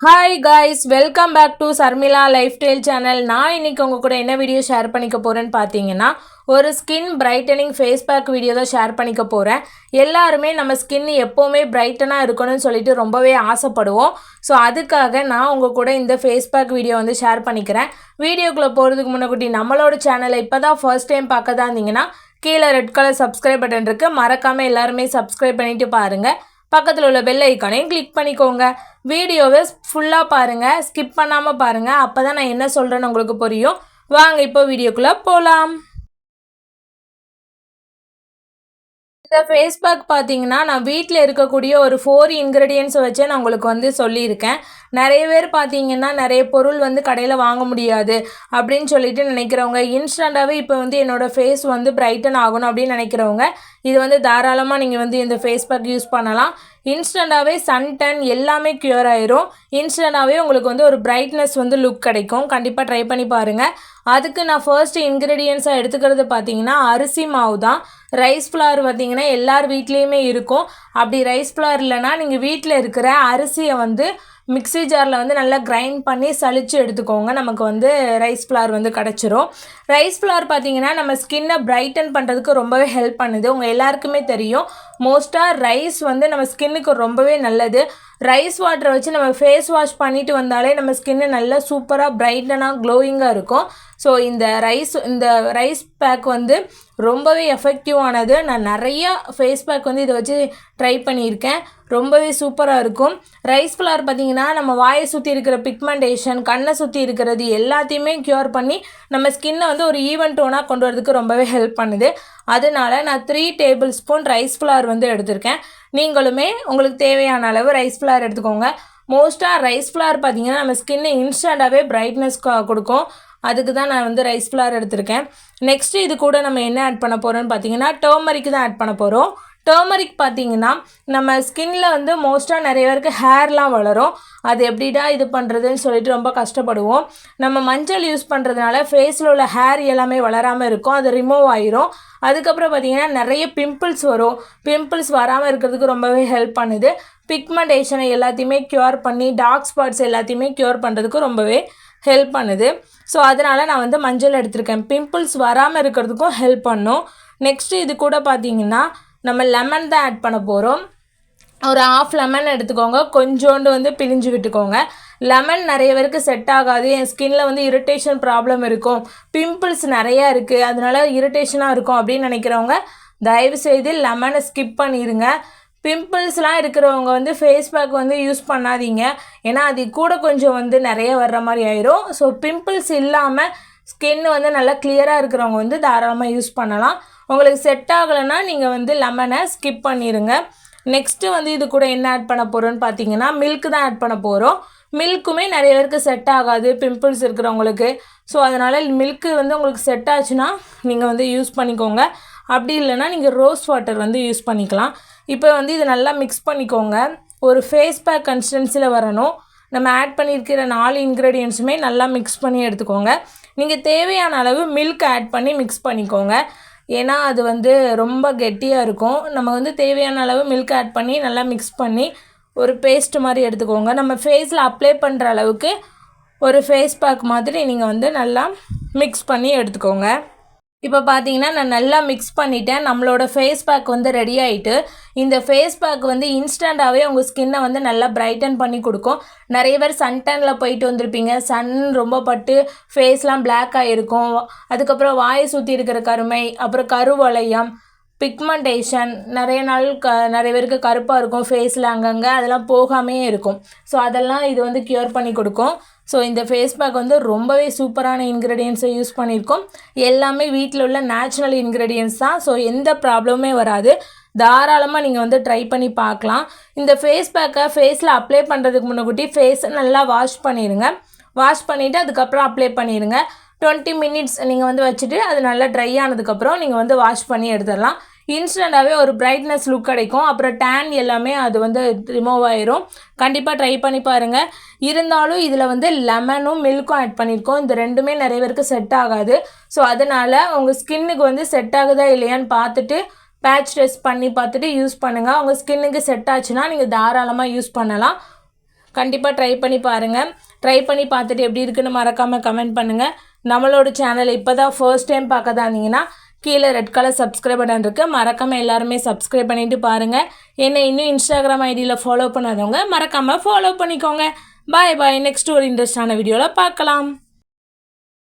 Hi guys welcome back to Sharmila lifestyle channel நான் இன்னைக்கு உங்கள் கூட என்ன வீடியோ ஷேர் பண்ணிக்க போகிறேன்னு பார்த்தீங்கன்னா ஒரு skin brightening face pack video தான் ஷேர் பண்ணிக்க போகிறேன் எல்லாருமே நம்ம ஸ்கின் எப்போவுமே பிரைட்டனாக இருக்கணும்னு சொல்லிட்டு ரொம்பவே ஆசைப்படுவோம். ஸோ அதுக்காக நான் உங்கள் கூட இந்த ஃபேஸ் பேக் வீடியோ வந்து ஷேர் பண்ணிக்கிறேன். வீடியோக்குள்ளே போகிறதுக்கு முன்னாடி நம்மளோட சேனலை இப்போ தான் ஃபர்ஸ்ட் டைம் பார்க்க தான் இருந்தீங்கன்னா கீழே ரெட் கலர் சப்ஸ்கிரைப் பட்டன் இருக்குது மறக்காமல் எல்லாருமே சப்ஸ்கிரைப் பண்ணிவிட்டு பாருங்கள் பக்கத்தில் உள்ள பெல் ஐக்கானையும் கிளிக் பண்ணிக்கோங்க. வீடியோவை ஃபுல்லாக பாருங்கள் ஸ்கிப் பண்ணாமல் பாருங்கள் அப்போ தான் நான் என்ன சொல்கிறேன்னு உங்களுக்கு புரியும். வாங்க இப்போ வீடியோக்குள்ளே போகலாம் இந்த ஃபேஸ் பேக் பார்த்தீங்கன்னா நான் வீட்டில் இருக்கக்கூடிய ஒரு ஃபோர் இன்க்ரீடியன்ஸை வச்சே நான் உங்களுக்கு வந்து சொல்லியிருக்கேன். நிறைய பேர் பார்த்தீங்கன்னா நிறைய பொருள் வந்து கடையில் வாங்க முடியாது அப்படின்னு சொல்லிட்டு நினைக்கிறவங்க இன்ஸ்டண்ட்டாகவே இப்போ வந்து என்னோடய ஃபேஸ் வந்து பிரைட்டன் ஆகணும் அப்படின்னு நினைக்கிறவங்க இது வந்து தாராளமாக நீங்கள் வந்து இந்த ஃபேஸ் பேக் யூஸ் பண்ணலாம். இன்ஸ்டண்ட்டாகவே சன்டன் எல்லாமே க்யூர் ஆயிரும். இன்ஸ்டண்ட்டாகவே உங்களுக்கு வந்து ஒரு பிரைட்னஸ் வந்து லுக் கிடைக்கும். கண்டிப்பாக ட்ரை பண்ணி பாருங்கள் அதுக்கு நான் ஃபர்ஸ்ட் இன்க்ரீடியன்ஸாக எடுத்துக்கிறது பார்த்தீங்கன்னா அரிசி மாவு தான். ரைஸ் ஃப்ளவர் பார்த்தீங்கன்னா எல்லார் வீட்லேயுமே இருக்கும். அப்படி ரைஸ் ஃப்ளவர் இல்லைன்னா நீங்கள் வீட்டில் இருக்கிற அரிசியை வந்து மிக்ஸி ஜாரில் வந்து நல்லா கிரைண்ட் பண்ணி சளிச்சு எடுத்துக்கோங்க. நமக்கு வந்து ரைஸ் ஃப்ளவர் வந்து கிடச்சிரும். ரைஸ் ஃப்ளவர் பார்த்தீங்கன்னா நம்ம ஸ்கின்னை பிரைட்டன் பண்ணுறதுக்கு ரொம்பவே ஹெல்ப் பண்ணுது. உங்கள் எல்லாருக்குமே தெரியும். மோஸ்ட்டாக ரைஸ் வந்து நம்ம ஸ்கின்னுக்கு ரொம்பவே நல்லது. ரைஸ் வாட்டரை வச்சு நம்ம ஃபேஸ் வாஷ் பண்ணிட்டு வந்தாலே நம்ம ஸ்கின்னு நல்லா சூப்பராக பிரைட்டனாக க்ளோயிங்காக இருக்கும். ஸோ இந்த ரைஸ் இந்த ரைஸ் பேக் வந்து ரொம்பவே எஃபெக்டிவானது நான் நிறையா ஃபேஸ் பேக் வந்து இதை வச்சு ட்ரை பண்ணியிருக்கேன். ரொம்பவே சூப்பராக இருக்கும். ரைஸ் ஃப்ளவர் பார்த்திங்கன்னா நம்ம வாயை சுற்றி இருக்கிற பிக்மெண்டேஷன் கண்ணை சுற்றி இருக்கிறது எல்லாத்தையுமே க்யூர் பண்ணி நம்ம ஸ்கின்னை வந்து ஒரு ஈவெண்ட் ஒன்றா கொண்டு வரதுக்கு ரொம்பவே ஹெல்ப் பண்ணுது. அதனால நான் three tablespoon rice flour வந்து எடுத்திருக்கேன். நீங்களுமே உங்களுக்கு தேவையான அளவு ரைஸ் ஃப்ளவர் எடுத்துக்கோங்க. மோஸ்ட்டாக ரைஸ் ஃப்ளவர் பார்த்திங்கன்னா நம்ம ஸ்கின்னை இன்ஸ்டண்ட்டாகவே பிரைட்னஸ் கொடுக்கும். அதுக்கு தான் நான் வந்து ரைஸ் ஃப்ளவர் எடுத்திருக்கேன். நெக்ஸ்ட்டு இது கூட நம்ம என்ன ஆட் பண்ண போகிறோம்னு பார்த்தீங்கன்னா டேர்மரிக்கு தான் ஆட் பண்ண போகிறோம் டர்மரிக் பார்த்தீங்கன்னா நம்ம ஸ்கின்ல வந்து மோஸ்ட்டாக நிறைய பேருக்கு ஹேர்லாம் வளரும். அது எப்படிடா இது பண்ணுறதுன்னு சொல்லிட்டு ரொம்ப கஷ்டப்படுவோம். நம்ம மஞ்சள் யூஸ் பண்ணுறதுனால ஃபேஸில் உள்ள ஹேர் எல்லாமே வளராமல் இருக்கும். அது ரிமூவ் ஆயிரும். அதுக்கப்புறம் பார்த்தீங்கன்னா நிறைய பிம்பிள்ஸ் வரும். பிம்பிள்ஸ் வராமல் இருக்கிறதுக்கு ரொம்பவே ஹெல்ப் பண்ணுது. பிக்மெண்டேஷனை எல்லாத்தையுமே க்யூர் பண்ணி டார்க் ஸ்பாட்ஸ் எல்லாத்தையுமே க்யூர் பண்ணுறதுக்கு ரொம்பவே ஹெல்ப் பண்ணுது. ஸோ அதனால் நான் வந்து மஞ்சள் எடுத்திருக்கேன். பிம்பிள்ஸ் வராமல் இருக்கிறதுக்கும் ஹெல்ப் பண்ணும். நெக்ஸ்ட்டு இது கூட பார்த்தீங்கன்னா நம்ம லெமன் தான் ஆட் பண்ண போகிறோம் ஒரு ஆஃப் லெமன் எடுத்துக்கோங்க. கொஞ்சோண்டு வந்து பிழிஞ்சு விட்டுக்கோங்க. லெமன் நிறைய பேருக்கு செட் ஆகாது. என் ஸ்கின்ல வந்து இரிட்டேஷன் ப்ராப்ளம் இருக்கும். பிம்பிள்ஸ் நிறையா இருக்குது அதனால இரிட்டேஷனாக இருக்கும் அப்படின்னு நினைக்கிறவங்க தயவுசெய்து லெமனை ஸ்கிப் பண்ணிடுங்க பிம்பிள்ஸ்லாம் இருக்கிறவங்க வந்து ஃபேஸ் பேக் வந்து யூஸ் பண்ணாதீங்க. ஏன்னா அது கூட கொஞ்சம் வந்து நிறைய வர்ற மாதிரி ஆயிரும். ஸோ பிம்பிள்ஸ் இல்லாமல் ஸ்கின் வந்து நல்லா கிளியராக இருக்கிறவங்க வந்து தாராளமாக யூஸ் பண்ணலாம். உங்களுக்கு செட் ஆகலைன்னா நீங்கள் வந்து லெமனை ஸ்கிப் பண்ணிடுங்க நெக்ஸ்ட்டு வந்து இது கூட என்ன ஆட் பண்ண போகிறோன்னு பார்த்தீங்கன்னா மில்க் தான் ஆட் பண்ண போகிறோம் மில்க்குமே நிறைய பேருக்கு செட் ஆகாது பிம்பிள்ஸ் இருக்கிறவங்களுக்கு. ஸோ அதனால் மில்க்கு வந்து உங்களுக்கு செட் ஆச்சுன்னா நீங்கள் வந்து யூஸ் பண்ணிக்கோங்க. அப்படி இல்லைன்னா நீங்கள் ரோஸ் வாட்டர் வந்து யூஸ் பண்ணிக்கலாம். இப்போ வந்து இது நல்லா மிக்ஸ் பண்ணிக்கோங்க. ஒரு ஃபேஸ் பேக் கன்சிஸ்டன்சியில் வரணும். நம்ம ஆட் பண்ணியிருக்கிற நாலு இன்க்ரீடியன்ஸுமே நல்லா மிக்ஸ் பண்ணி எடுத்துக்கோங்க. நீங்கள் தேவையான அளவு மில்க் ஆட் பண்ணி மிக்ஸ் பண்ணிக்கோங்க. ஏன்னா அது வந்து ரொம்ப கெட்டியாக இருக்கும். நம்ம வந்து தேவையான அளவு மில்க் ஆட் பண்ணி நல்லா மிக்ஸ் பண்ணி ஒரு பேஸ்ட் மாதிரி எடுத்துக்கோங்க. நம்ம ஃபேஸில் அப்ளை பண்ணுற அளவுக்கு ஒரு ஃபேஸ் பேக் மாதிரி நீங்கள் வந்து நல்லா மிக்ஸ் பண்ணி எடுத்துக்கோங்க. இப்போ பார்த்தீங்கன்னா நான் நல்லா மிக்ஸ் பண்ணிட்டேன். நம்மளோட ஃபேஸ் பேக் வந்து ரெடி ஆகிட்டு இந்த ஃபேஸ் பேக் வந்து இன்ஸ்டண்ட்டாகவே உங்கள் ஸ்கின்னை வந்து நல்லா பிரைட்டன் பண்ணி கொடுக்கும். நிறைய பேர் சன்டனில் போயிட்டு வந்திருப்பீங்க. சன் ரொம்ப பட்டு ஃபேஸ்லாம் பிளாக் ஆகிருக்கும் அதுக்கப்புறம் வாயை சுற்றி இருக்கிற கருமை அப்புறம் கருவளையம் பிக்மெண்டேஷன் நிறைய நாள் க நிறைய பேருக்கு கருப்பாக இருக்கும் ஃபேஸில் அங்கங்கே அதெல்லாம் போகாமே இருக்கும். ஸோ அதெல்லாம் இது வந்து க்யூர் பண்ணி கொடுக்கும். ஸோ இந்த ஃபேஸ் பேக் வந்து ரொம்பவே சூப்பரான இன்க்ரீடியன்ஸை யூஸ் பண்ணியிருக்கோம். எல்லாமே வீட்டில் உள்ள நேச்சுரல் இன்க்ரீடியன்ஸ் தான். ஸோ எந்த ப்ராப்ளமே வராது. தாராளமாக நீங்கள் வந்து ட்ரை பண்ணி பார்க்கலாம். இந்த ஃபேஸ் பேக்கை ஃபேஸில் அப்ளை பண்ணுறதுக்கு முன்னாடி ஃபேஸை நல்லா வாஷ் பண்ணிடுங்க வாஷ் பண்ணிவிட்டு அதுக்கப்புறம் அப்ளை பண்ணிடுங்க டுவெண்ட்டி மினிட்ஸ் நீங்கள் வந்து வச்சுட்டு அது நல்லா ட்ரை ஆனதுக்கப்புறம் நீங்கள் வந்து வாஷ் பண்ணி எடுத்துடலாம். இன்ஸ்டண்ட்டாகவே ஒரு பிரைட்னஸ் லுக் கிடைக்கும். அப்புறம் டேன் எல்லாமே அது வந்து ரிமூவ் ஆயிரும். கண்டிப்பாக ட்ரை பண்ணி பாருங்கள் இருந்தாலும் இதில் வந்து லெமனும் மில்க்கும் ஆட் பண்ணியிருக்கோம் இந்த ரெண்டுமே நிறைய பேருக்கு செட் ஆகாது. ஸோ அதனால் உங்கள் ஸ்கின்னுக்கு வந்து செட் ஆகுதா இல்லையான்னு பார்த்துட்டு பேட்ச் டெஸ்ட் பண்ணி பார்த்துட்டு யூஸ் பண்ணுங்கள் உங்கள் ஸ்கின்னுக்கு செட் ஆச்சுன்னா நீங்கள் தாராளமாக யூஸ் பண்ணலாம். கண்டிப்பாக ட்ரை பண்ணி பாருங்கள் ட்ரை பண்ணி பார்த்துட்டு எப்படி இருக்குன்னு மறக்காமல் கமெண்ட் பண்ணுங்கள் நம்மளோட சேனல் இப்போ தான் ஃபர்ஸ்ட் டைம் பார்க்க தான் இருந்தீங்கன்னா கீழே ரெட் கலர் சப்ஸ்கிரைப் பட்டன் இருக்குது மறக்காமல் எல்லாருமே சப்ஸ்கிரைப் பண்ணிவிட்டு பாருங்கள் என்னை இன்னும் இன்ஸ்டாகிராம் ஐடியில் ஃபாலோ பண்ணாதவங்க மறக்காமல் ஃபாலோ பண்ணிக்கோங்க. பாய் பாய் நெக்ஸ்ட் ஒரு இன்ட்ரெஸ்டான வீடியோவில் பார்க்கலாம்.